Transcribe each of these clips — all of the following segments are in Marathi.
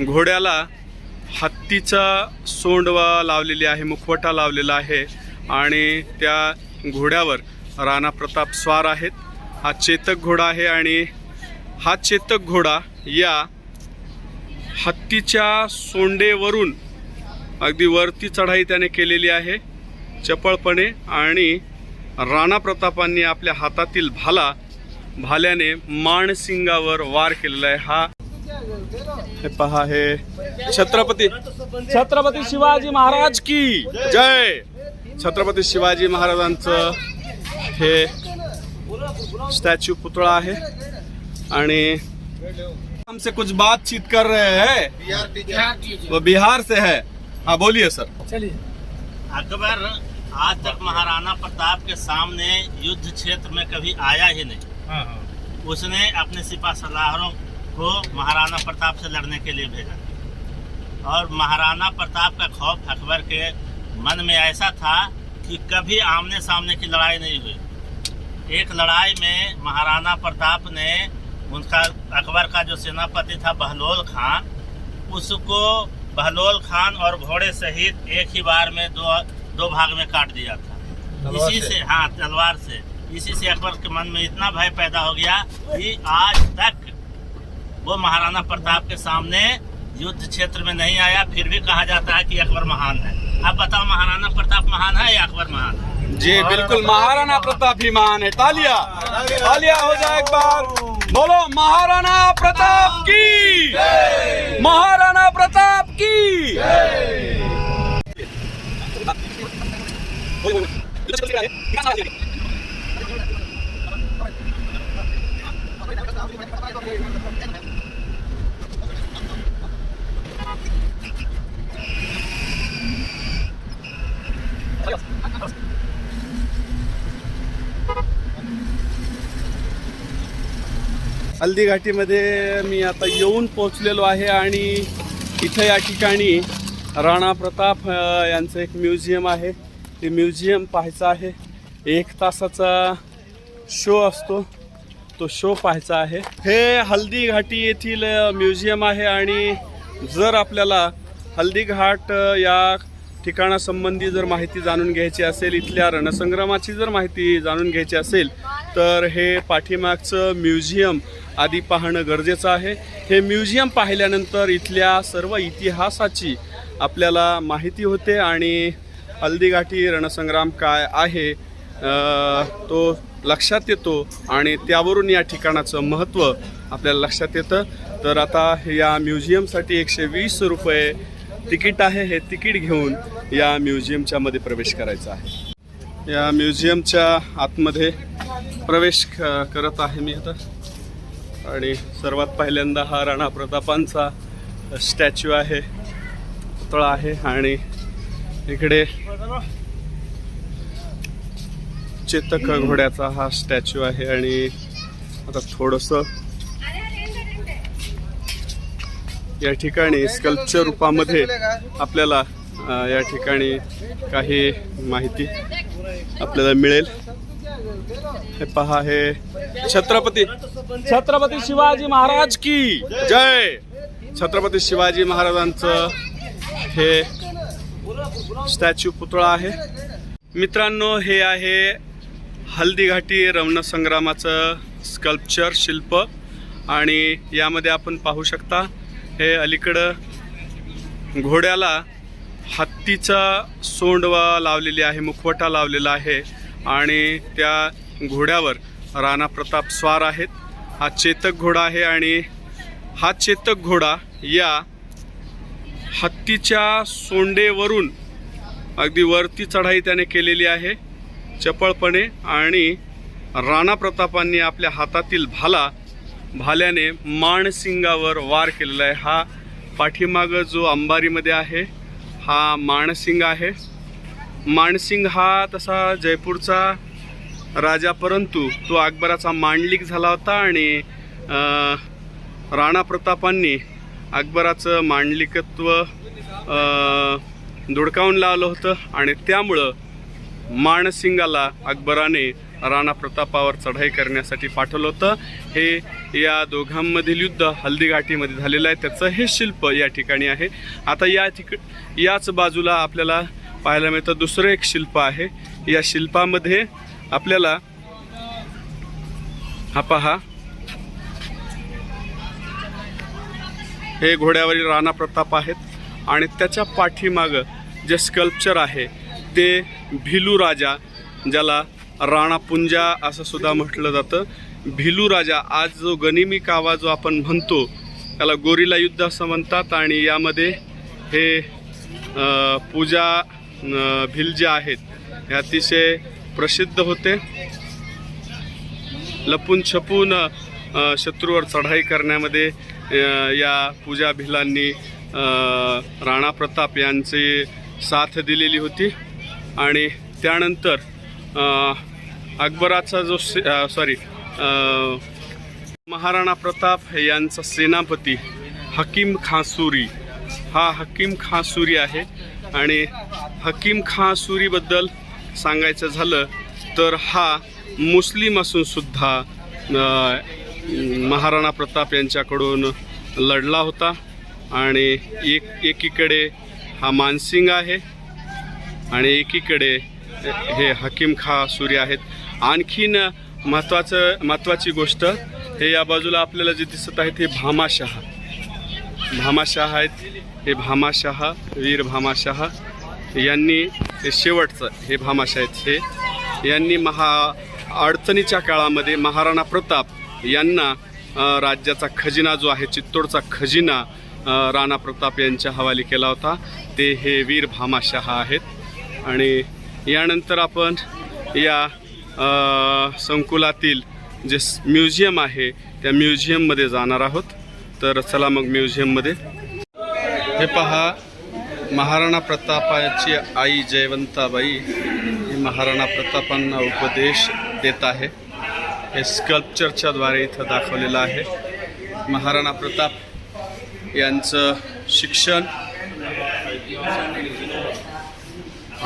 घोड्याला हत्तीचा सोंडवा लावलेली आहे मुखवटा लावलेला आहे आणि त्या घोड्यावर राणा प्रताप स्वार आहेत. हा चेतक घोडा आहे आणि हा चेतक घोडा या हत्तीच्या सोंडेवरून अगदी वरती चढाई त्याने केलेली आहे चपळपणे आणि राणा प्रतापांनी आपल्या हातातील भाला भाल्याने माणसिंगावर वार केलेला आहे. हा हे पहा हे। छत्रपती छत्रपती शिवाजी महाराज की। जय। छत्रपती शिवाजी महाराजांचं हे स्टॅच्यू पुतळा आहे. आणि हमसे कुछ बातचीत कर रहे हैं। वो बिहार से है। हाँ बोलिए सर। चलिए। अकबर आज तक महाराणा प्रताप के सामने युद्ध क्षेत्र में कभी आया ही नहीं। उसने अपने सिपा सलाहरों को महाराणा प्रताप से लड़ने के लिए भेजा। और महाराणा प्रताप का खौफ अकबर के मन में ऐसा था कि कभी आमने सामने की लड़ाई नहीं हुई। एक लड़ाई में महाराणा प्रताप ने उनका अकबर का जो सेनापति था बहलोल खान उसको बहलोल खान और घोड़े सहित एक ही बार में दो दो भाग में काट दिया था। इसी से हाँ तलवार से। इसी से अकबर के मन में इतना भय पैदा हो गया कि आज तक वो महाराणा प्रताप के सामने युद्ध क्षेत्र में नहीं आया फिर भी कहा जाता है कि अकबर महान है। आप बताओ महाराणा प्रताप महान है या अकबर महान है? जी बिल्कुल महाराणा प्रताप ही महान है। तालिया तालिया हो जाए एक बार। बोलो महाराणा प्रताप की। महाराणा हल्दी घाटीमध्ये मी आता येऊन पोचलेलो आहे आणि इथं या ठिकाणी राणा प्रताप यांचं एक म्युझियम आहे. ते म्युझियम पाहायचं आहे. एक तासाचा शो असतो. तो शो पाहायचा आहे. हे हल्दी घाटी येथील म्युझियम आहे आणि जर आपल्याला हल्दी घाट या ठिकाणासंबंधी जर माहिती जाणून घ्यायची असेल इथल्या रणसंग्रामाची जर माहिती जाणून घ्यायची असेल तर हे पाठीमागचं म्युझियम आधी पाहणं गरजेचं आहे. हे म्युझियम पाहिल्यानंतर इथल्या सर्व इतिहासाची आपल्याला माहिती होते आणि हल्दीघाटी रणसंग्राम काय आहे तो लक्षात येतो आणि त्यावरून या ठिकाणाचं महत्त्व आपल्याला लक्षात येतं. तर आता या म्युझियमसाठी एकशे वीस रुपये तिकीट आहे. हे तिकीट घेऊन या म्युझियमच्या मध्ये प्रवेश करायचा आहे. या म्युझियमच्या आतमध्ये प्रवेश क- करत आहे मी आता. आणि सर्वात पहिल्यांदा हा राणा प्रतापांचा स्टॅच्यू आहे पुतळा आहे आणि इकडे चेतक घोड्याचा हा स्टॅच्यू आहे आणि आता थोडंसं या ठिकाणी स्कल्पचर रूपामध्ये आपल्याला या ठिकाणी काही माहिती आपल्याला मिळेल. हे पहा हे. छत्रपती छत्रपती शिवाजी महाराज की जय. छत्रपती शिवाजी महाराजांचं हे स्टॅच्यू पुतळा आहे. मित्रांनो हे आहे हल्दीघाटी रवणसंग्रामाचं स्कल्पचर शिल्प. आणि यामध्ये आपण पाहू शकता हे अलीकडं घोड्याला हत्तीचा सोंडवा लावलेली आहे मुखवटा लावलेला आहे. आणि त्या घोड्यावर राणा प्रताप स्वार आहेत. हा चेतक घोडा आहे आणि हा चेतक घोडा या हत्तीच्या सोंडेवरून अगदी वरती चढाई त्याने केलेली आहे. चपळपणे आणि राणा प्रतापांनी आपल्या हातातील भाला भाल्याने माणसिंगावर वार केलेला आहे. हा पाठीमागं जो अंबारीमध्ये आहे हा माणसिंग आहे. माणसिंग हा तसा जयपूरचा राजा परंतु तो अकबराचा मांडलिक झाला होता आणि राणा प्रतापांनी अकबराचं मांडलिकत्व धुडकावून लावलं होतं आणि त्यामुळं माणसिंगाला अकबराने राणा प्रतापावर चढाई करण्यासाठी पाठवलं होतं. हे या दोघांमधील युद्ध हल्दीघाटीमध्ये झालेलं आहे. त्याचं हे शिल्प या ठिकाणी आहे. आता या ठिक याच बाजूला आपल्याला पाहायला मिळतं. दुसरं एक शिल्प आहे. या शिल्पामध्ये आपल्याला हा पहा. हे घोड्यावरील राणा प्रताप आहेत. आणि त्याच्या पाठीमागं जे स्कल्पचर आहे ते भिलू राजा ज्याला राणा पुंजा असं सुद्धा म्हटलं जातं. भिलू राजा आज जो गनिमी कावा जो आपण म्हणतो त्याला गोरीला युद्ध असं म्हणतात. आणि यामध्ये हे पूजा भिल जे आहेत हे अतिशय प्रसिद्ध होते. लपून छपून शत्रूवर चढाई करण्यामध्ये या पूजा भिलांनी राणा प्रताप यांची साथ दिलेली होती. आणि त्यानंतर अकबराचा जो सॉरी महाराणा प्रताप यांचा सेनापती हकीम खासुरी हा हकीम खासुरी आहे. आणि हकीम खां सुरीबद्दल सांगायचं झालं तर हा मुस्लिम असूनसुद्धा महाराणा प्रताप यांच्याकडून लढला होता. आणि एक एकीकडे हा मानसिंग आहे आणि एकीकडे हे हकीम खा सूर्य आहेत. आणखीन महत्त्वाचं महत्त्वाची गोष्ट हे या बाजूला आपल्याला जे दिसत आहेत हे भामाशाह. भामाशाह आहेत हे भामाशाह वीर भामाशाह. यांनी शेवटचं हे भामाशाह आहेत हे यांनी महा अडचणीच्या काळामध्ये महाराणा प्रताप यांना राज्याचा खजिना जो आहे चित्तोडचा खजिना राणा प्रताप यांच्या हवाली केला होता. ते हे वीर भामाशाह आहेत. आणि यानंतर आपण या संकुलातील जे म्युझियम आहे त्या म्युझियममध्ये जाणार आहोत. तर चला मग म्युझियममध्ये. हे पहा महाराणा प्रतापाची आई जयवंताबाई ही महाराणा प्रतापांना उपदेश देत आहे. हे स्कल्पचरच्याद्वारे इथं दाखवलेलं आहे. महाराणा प्रताप यांचं शिक्षण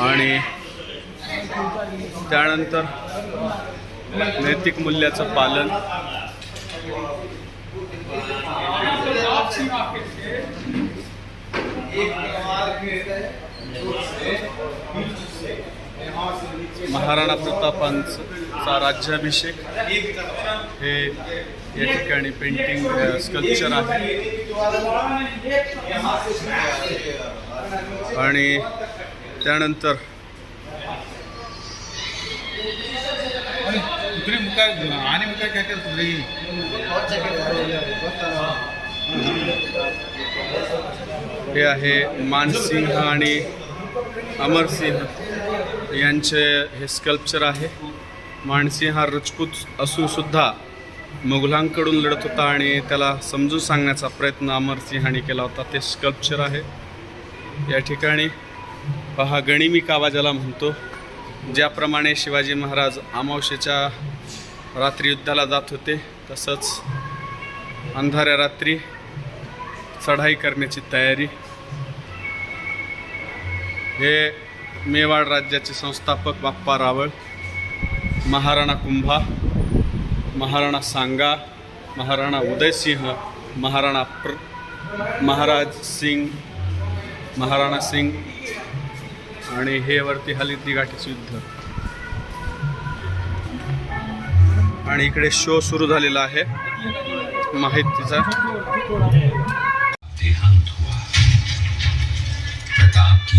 आणि त्यानंतर नैतिक मूल्याचं पालन. महाराणा प्रतापांचा राज्याभिषेक. हे या ठिकाणी पेंटिंग स्कल्पचर आहे. आणि त्यानंतर आणि हे आहे मानसिंह आणि अमरसिंह यांचे हे स्कल्पचर आहे. मानसिंह हा रजपूत असूनसुद्धा मुघलांकडून लढत होता आणि त्याला समजून सांगण्याचा प्रयत्न अमरसिंहाने केला होता. ते स्कल्पचर आहे. या ठिकाणी पहा गणिमी कावा ज्याला म्हणतो. ज्याप्रमाणे शिवाजी महाराज अमावशेच्या रात्री युद्धाला जात होते तसंच अंधाऱ्या रात्री चढाई करण्याची तयारी. हे मेवाड राज्याचे संस्थापक बाप्पा रावळ महाराणा कुंभा महाराणा सांगा महाराणा उदयसिंह महाराणा प्र महाराज सिंग महाराणा सिंग आणि हे वरती हलिद्दी गाठीचं युद्ध. आणि इकडे शो सुरू झालेला आहे. माहितीचा देहांत हुआ प्रताप की ज्येष्ठ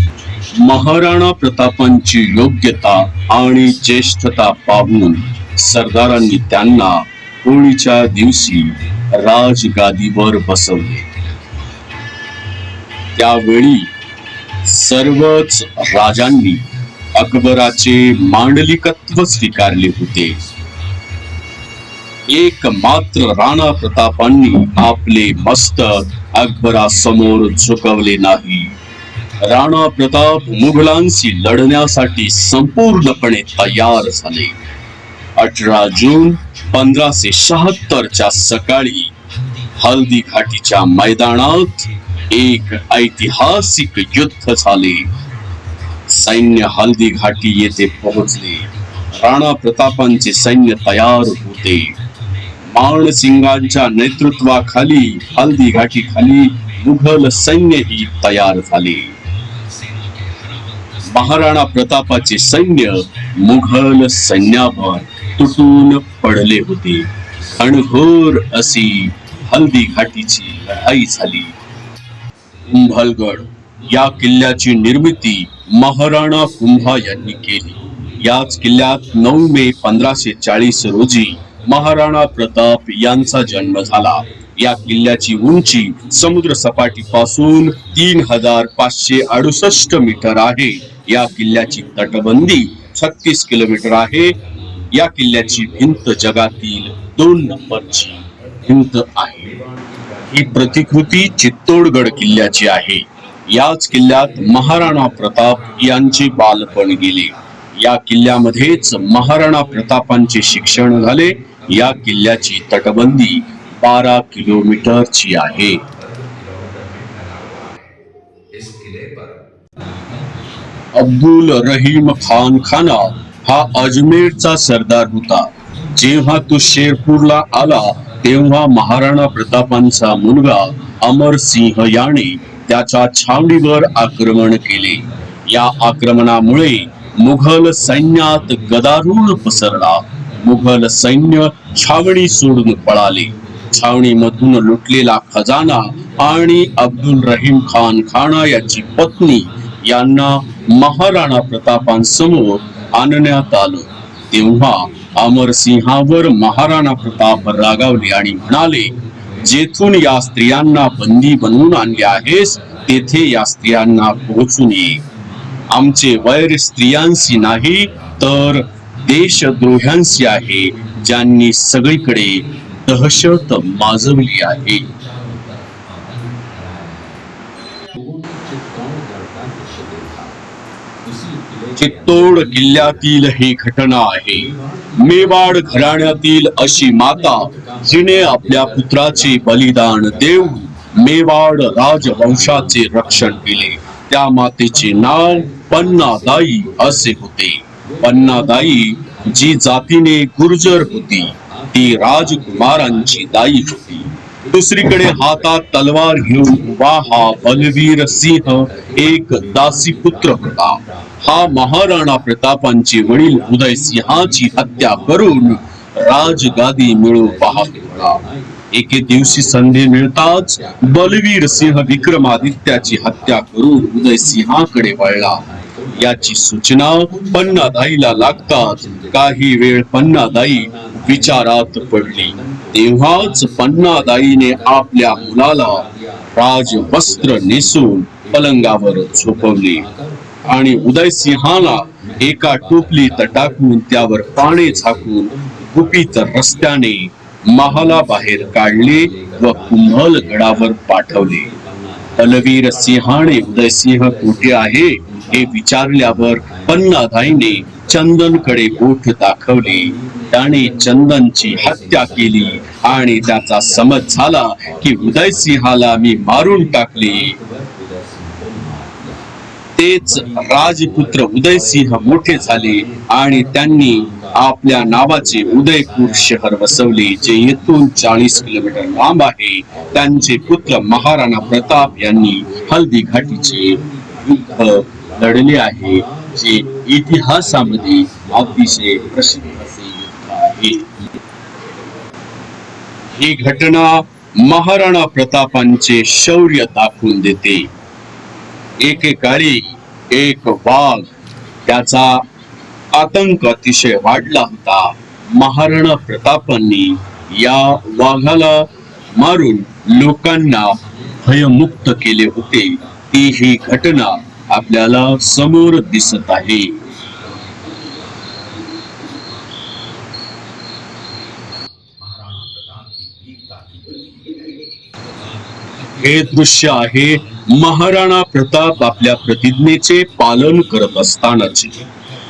महाराणा प्रतापांची योग्यता आणि ज्येष्ठता पाहून सरदारांनी त्यांना होळीच्या दिवशी राजगादीवर बसवले. त्यावेळी सर्वच राजांनी अकबराचे मांडलिकत्व स्वीकारले होते. एक मात्र राणा प्रतापांनी आपले मस्तक अकबरासमोर झुकवले नाही. राणा प्रताप मुघलांशी लढण्यासाठी संपूर्णपणे तयार झाले. अठरा जून पंधराशे शहात्तरच्या सकाळी हल्दी घाटीच्या मैदानात एक ऐतिहासिक युद्ध झाले. सैन्य हल्दी घाटी येथे पोहोचले. राणा प्रतापांचे सैन्य तयार होते. माणसिंगांच्या नेतृत्वाखाली हल्दी घाटीखाली मुघल सैन्यही तयार झाले. महाराणा प्रतापाचे सैन्य मुघल सैन्यावर तुटून पडले होते. घनघोर अशी हल्दी घाटीची लढाई झाली. कुंभलगड या किल्ल्याची निर्मिती महाराणा कुंभा यांनी केली. याच किल्ल्यात नऊ मे पंधराशे चाळीस रोजी महाराणा प्रताप यांचा जन्म झाला. या किल्ल्याची उंची समुद्र सपाटीपासून तीन हजार पाचशे अडुसष्ट मीटर आहे. या किल्ल्याची तटबंदी छत्तीस किलोमीटर आहे. या किल्ल्याची भिंत जगातील दोन नंबरची भिंत आहे. ही प्रतिकृती चित्तोडगड किल्ल्याची आहे. याच किल्ल्यात महाराणा प्रताप यांचे बालपण गेले. या किल्ल्यामध्येच महाराणा प्रतापांचे शिक्षण झाले. या किल्ल्याची तटबंदी बारा किलोमीटरची आहे. अब्दुल रहीम खान खाना हा अजमेरचा सरदार होता. जेव्हा तो शेरपूरला आला तेव्हा महाराणा प्रतापांचा मुलगा अमर सिंह याने त्याच्या छावणीवर आक्रमण केले. या आक्रमणामुळे मुघल सैन्यात गदारूळ पसरला. मुघल सैन्य छावणी सोडून पळाले. छावणीमधून लुटलेला खजाना आणि अब्दुल रहीम खान खाना याची पत्नी यांना महाराणा प्रतापांसमोर आणण्यात आलं. तेव्हा अमरसिंहावर महाराणा प्रताप रागावले आणि म्हणाले जेथून या स्त्रियांना बंदी बनवून आणले आहेस तेथे या स्त्रियांना पोहोचून ये आमचे वैर स्त्रियांशी नाही तर देशद्रोह्यांशी आहे ज्यांनी सगळीकडे दहशत माजवली आहे. चित्तोड किल्ल्यातील ही घटना आहे. मेवाड घराण्यातील अशी माता जिने आपल्या पुत्राचे बलिदान देऊन मेवाड राजवंशाचे रक्षण केले. त्या मातेचे नाव पन्नादाई असे होते. पन्नादाई जी जातीने गुर्जर होती ती राजकुमारांची दाई होती. दुसरीकडे हातात तलवार घेऊन उभा हा बलवीर सिंह एक दासी पुत्र होता. हा महाराणा प्रतापांचे वडील उदय सिंहाची हत्या करून राजगादी मिळू पाहत होता एके दिवशी संधी मिळताच बलवीर सिंह विक्रमादित्याची हत्या करून उदय सिंहाकडे वळला. याची सूचना पन्नादाईला लागताच काही वेळ पन्नादाई विचारात पडली. तेव्हाच पन्नादाईने आपल्या मुलाला राजवस्त्र नेसून पलंगावर झोपवले. आणि उदयसिंहाला एका टोपलीत टाकून त्यावर पाणी झाकून गुपित रस्त्याने महाला बाहेर काढले व कुंभल गडावर पाठवले. बलवीर सिंहाने उदयसिंह कुठे आहे हे विचारल्यावर पन्नाधाईने चंदनकडे बोट दाखवले. त्याने चंदनची हत्या केली आणि त्याचा समज झाला की उदयसिंहाला मी मारून टाकले. तेच राजपुत्र उदयसिंह मोठे झाले आणि त्यांनी आपल्या नावाचे उदयपूर शहर वसवले जे येथून चाळीस किलोमीटर लांब आहे. त्यांचे पुत्र महाराणा प्रताप यांनी हल्दी घाटीचे युद्ध लढले आहे जे इतिहासामध्ये अतिशय प्रसिद्ध ही ही घटना महाराणा प्रतापांचे शौर्य दाखवून देते. एकेकाळी एक वाघ त्याचा आतंक अतिशय वाढला होता. महाराणा प्रतापांनी या वाघाला मारून लोकांना भयमुक्त केले होते. ती ही घटना आपल्याला समोर दिसत आहे. हे दृश्य आहे महाराणा प्रताप आपल्या प्रतिज्ञेचे पालन करत असतानाचे.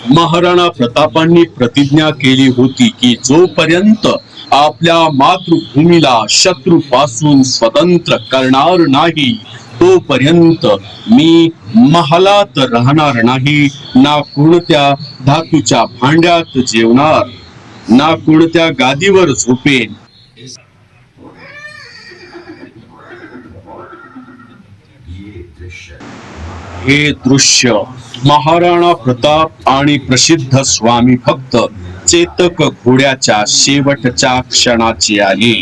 महाराणा प्रतापांनी प्रतिज्ञा केली होती की जोपर्यंत आपल्या मातृभूमीला शत्रूपासून स्वतंत्र करणार नाही तोपर्यंत मी महालात राहणार नाही ना कोणत्या धातूच्या भांड्यात जेवणार ना कोणत्या गादीवर झोपेन हे दृश्य महाराणा प्रताप आणि प्रसिद्ध स्वामी भक्त चेतक घोड्याच्या शेवटच्या क्षणाची आली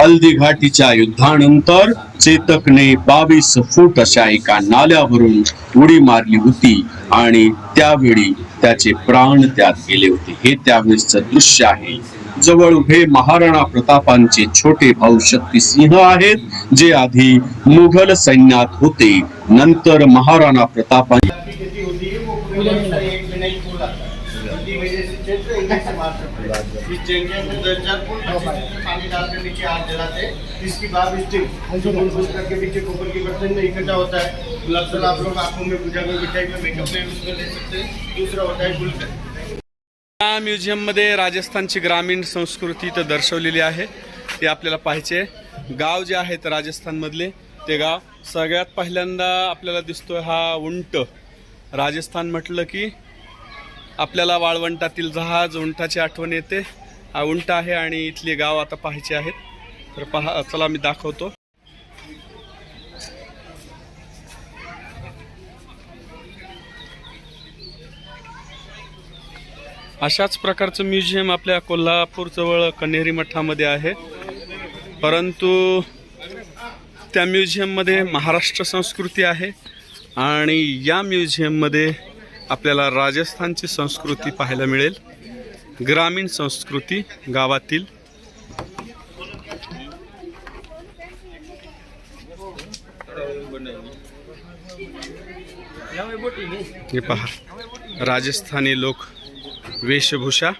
हल्दी घाटीच्या युद्धानंतर चेतकने बावीस फूट अशा एका नाल्यावरून उडी मारली होती आणि त्यावेळी त्याचे प्राण त्यात गेले होते. हे त्यावेळेसचं दृश्य आहे. जवळ उभे महाराणा प्रतापांचे छोटे भाऊ शक्तिसिंह आहेत जे आधी मुघल सैन्यात होते. नंतर महाराणा प्रतापां इसकी करके पीछे के बर्तन में इकट्ठा होता है गुलाब आप लोग आंखों में पूजा में मिठाई में मेकअप में यूज कर ले सकते। हैं दूसरा होता है गुलकर या म्युझियममध्ये राजस्थानची ग्रामीण संस्कृती इथं दर्शवलेली आहे. ते आपल्याला पाहिजे गाव जे आहेत राजस्थानमधले ते गाव सगळ्यात पहिल्यांदा आपल्याला दिसतोय हा उंट. राजस्थान म्हटलं की आपल्याला वाळवंटातील जहाज उंटाची आठवण येते. हा उंट आहे आणि इथली गाव आता पाहायची आहेत. तर पहा चला मी दाखवतो. अशाच प्रकारचं म्युझियम आपल्या कोल्हापूरजवळ कण्हेरी मठामध्ये आहे. परंतु त्या म्युझियममध्ये महाराष्ट्र संस्कृती आहे आणि या म्युझियममध्ये आपल्याला राजस्थानची संस्कृती पाहायला मिळेल. ग्रामीण संस्कृती गावातील. हे पहा राजस्थानी लोक वेशभूषा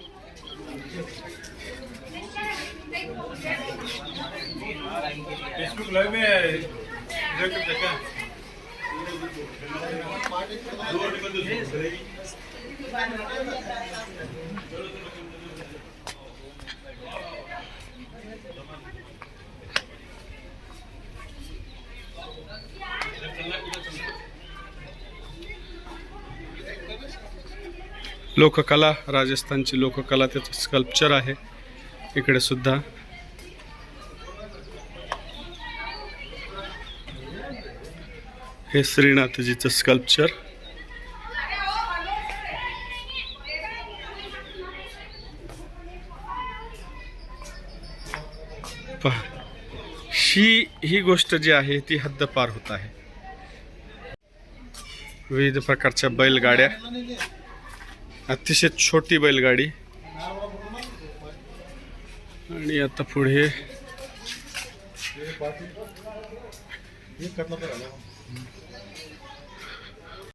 लोककला राजस्थानची लोककला त्याचं स्कल्पचर आहे. इकडे सुद्धा. हे श्रीनाथजीचं स्कल्पचर पहा. ही ही गोष्ट जी आहे ती हद्दपार होत आहे. विविध प्रकारच्या बैलगाड्या. अतिशय छोटी बैलगाडी. आणि आता पुढे.